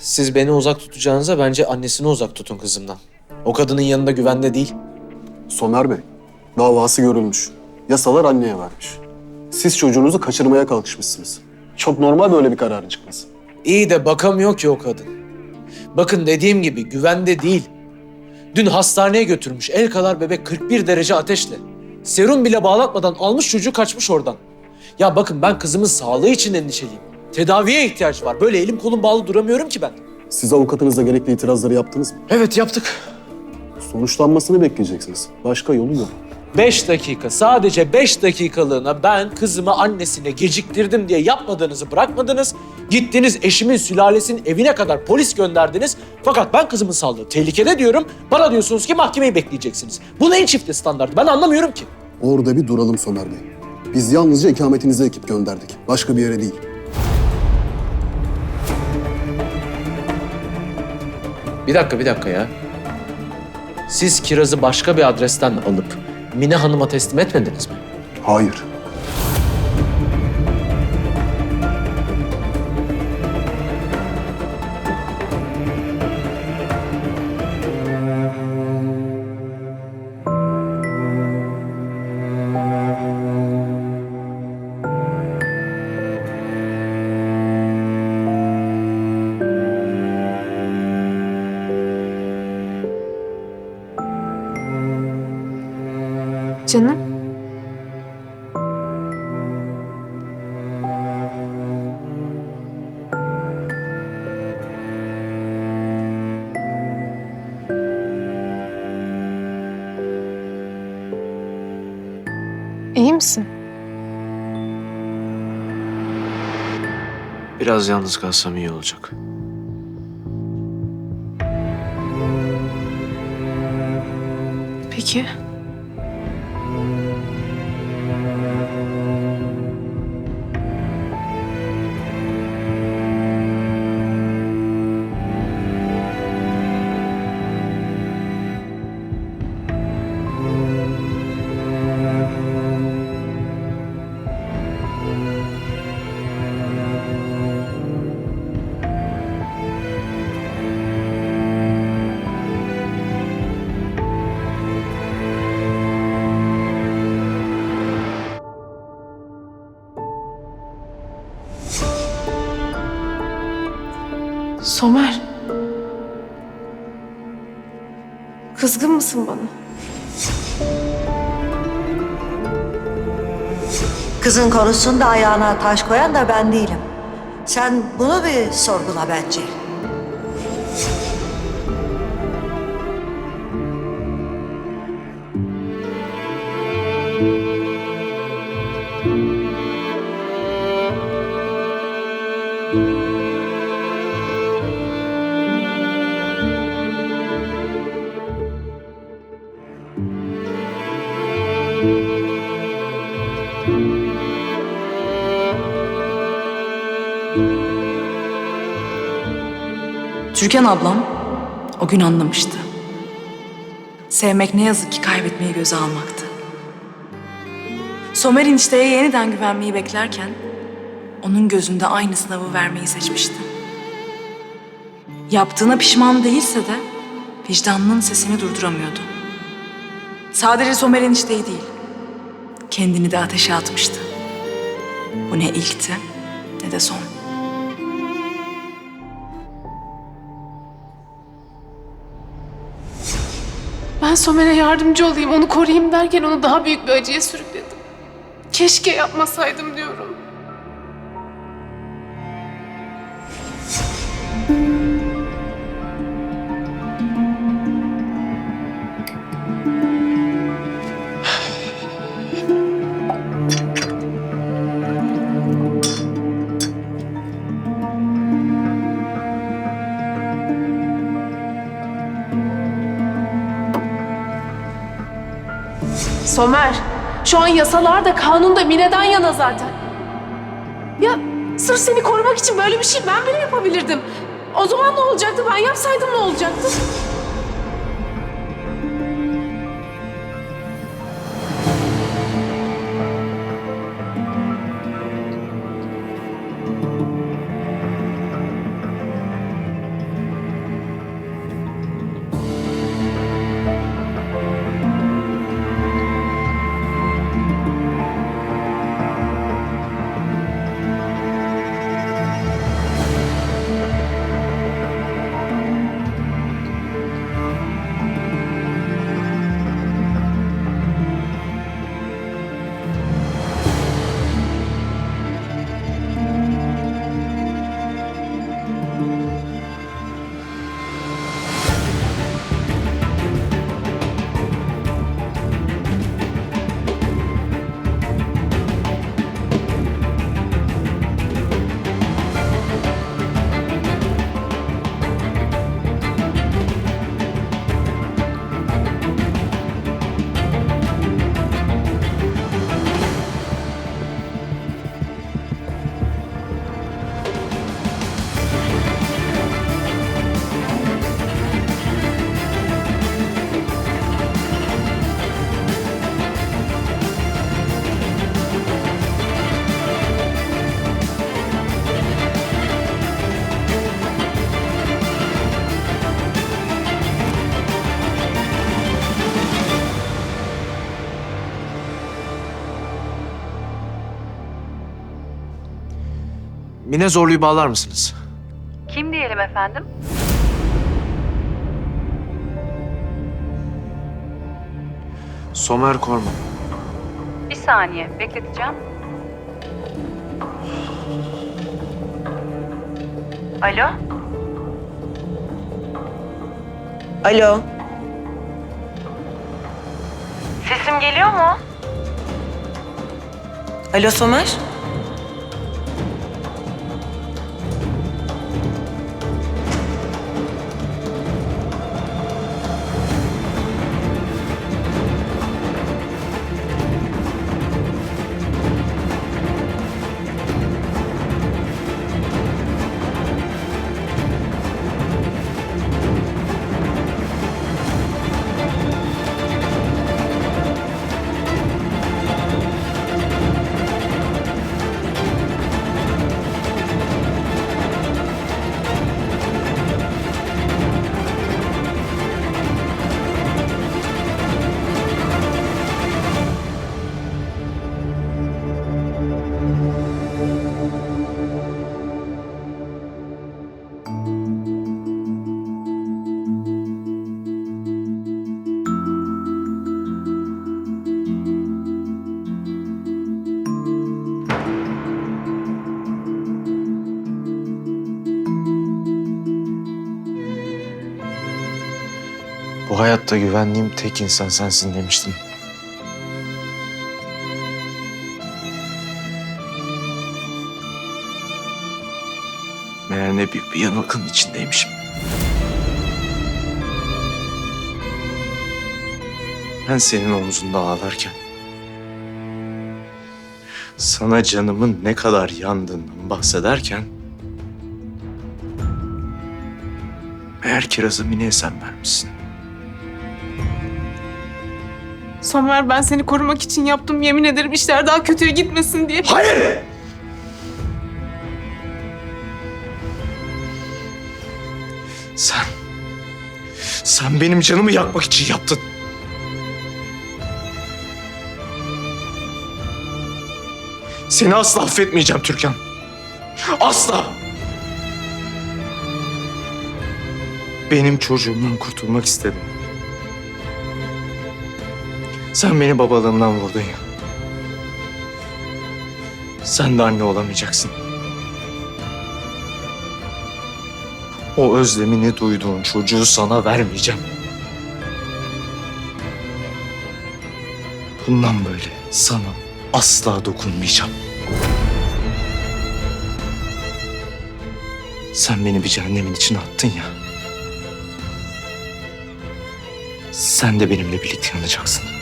Siz beni uzak tutacağınıza bence annesini uzak tutun kızımdan. O kadının yanında güvende değil. Somer Bey, davası görülmüş. Yasalar anneye vermiş. Siz çocuğunuzu kaçırmaya kalkışmışsınız. Çok normal böyle bir kararın çıkması. İyi de bakamıyor ki o kadın. Bakın dediğim gibi güvende değil. Dün hastaneye götürmüş el kadar bebek 41 derece ateşle. Serum bile bağlatmadan almış çocuğu kaçmış oradan. Ya bakın ben kızımın sağlığı için endişeliyim. Tedaviye ihtiyaç var. Böyle elim kolum bağlı duramıyorum ki ben. Siz avukatınızla gerekli itirazları yaptınız mı? Evet yaptık. Sonuçlanmasını bekleyeceksiniz. Başka yolu yok. Beş dakika, sadece beş dakikalığına ben kızımı annesine geciktirdim diye yapmadığınızı bırakmadınız. Gittiniz eşimin sülalesinin evine kadar polis gönderdiniz. Fakat ben kızımın sağlığı tehlikede diyorum. Bana diyorsunuz ki mahkemeyi bekleyeceksiniz. Bu neyin çifte standartı? Ben anlamıyorum ki. Orada bir duralım Somer Bey. Biz yalnızca ikametinize ekip gönderdik. Başka bir yere değil. Bir dakika, bir dakika ya. Siz kirazı başka bir adresten alıp Mine Hanım'a teslim etmediniz mi? Hayır. Canım. İyi misin? Biraz yalnız kalsam iyi olacak. Peki. Somer. Kızgın mısın bana? Kızın konusunda ayağına taş koyan da ben değilim. Sen bunu bir sorgula bence. Türkan ablam o gün anlamıştı. Sevmek ne yazık ki kaybetmeyi göze almaktı. Somer enişteye yeniden güvenmeyi beklerken onun gözünde aynı sınavı vermeyi seçmişti. Yaptığına pişman değilse de vicdanının sesini durduramıyordu. Sadece Somer enişteyi değil, kendini de ateşe atmıştı. Bu ne ilkti ne de son. Ben Somer'e yardımcı olayım, onu koruyayım derken onu daha büyük bir acıya sürükledim. Keşke yapmasaydım diyorum. Somer, şu an yasalar da kanun da Mine'den yana zaten. Ya sırf seni korumak için böyle bir şey ben bile yapabilirdim. O zaman ne olacaktı? Ben yapsaydım ne olacaktı? Mine Zorlu'yu bağlar mısınız? Kim diyelim efendim? Somer Korman. Bir saniye bekleteceğim. Alo? Alo, Sesim geliyor mu? alo Somer. Bu hayatta güvendiğim tek insan sensin demiştim. Meğer ne büyük bir yanılgının içindeymişim. Ben senin omzunda ağlarken... ...sana canımın ne kadar yandığından bahsederken... ...meğer kirazı Mine'ye vermişsin. Somer ben seni korumak için yaptım. Yemin ederim işler daha kötüye gitmesin diye. Hayır! Sen... Sen benim canımı yakmak için yaptın. Seni asla affetmeyeceğim Türkan. Asla! Benim çocuğumdan kurtulmak istedim. Sen beni babalığımdan vurdun ya. Sen de anne olamayacaksın. O özlemini duyduğun çocuğu sana vermeyeceğim. Bundan böyle sana asla dokunmayacağım. Sen beni bir cehennemin içine attın ya. Sen de benimle birlikte yanacaksın.